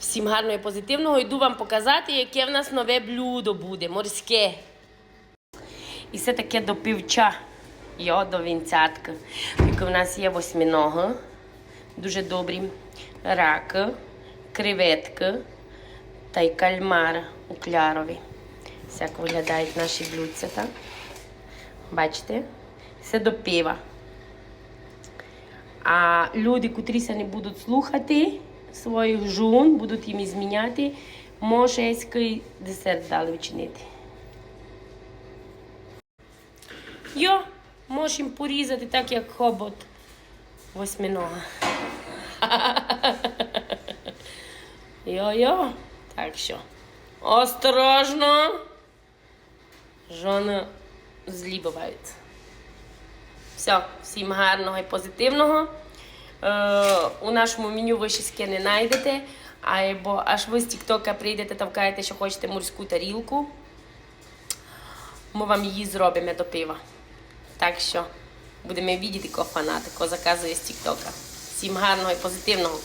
Всім гарного і позитивного. Йду вам показати, яке в нас нове блюдо буде, морське. І все таке до півча. Йо, до вінцятка. Тільки в нас є восьминога, дуже добрі, рак, креветки та й кальмар у клярові. Як виглядають наші блюдця, так? Бачите? Все до пива. А люди, котрі не будуть слухати своїх жон, будуть їм зміняти, може який десерт дали вчинити. Йо, можеш їм порізати так, як хобот восьминога. Йо-йо. Так що. Осторожно. Жони злі бувають. Все, всім гарного і позитивного. Е, у нашому меню ви ще ски не знайдете. Або аж ви з Тіктока прийдете та вкаєте, що хочете морську тарілку. Ми вам її зробимо до пива. Так що будемо бачити, кого фанати, кого заказує з Тіктока. Всім гарного і позитивного.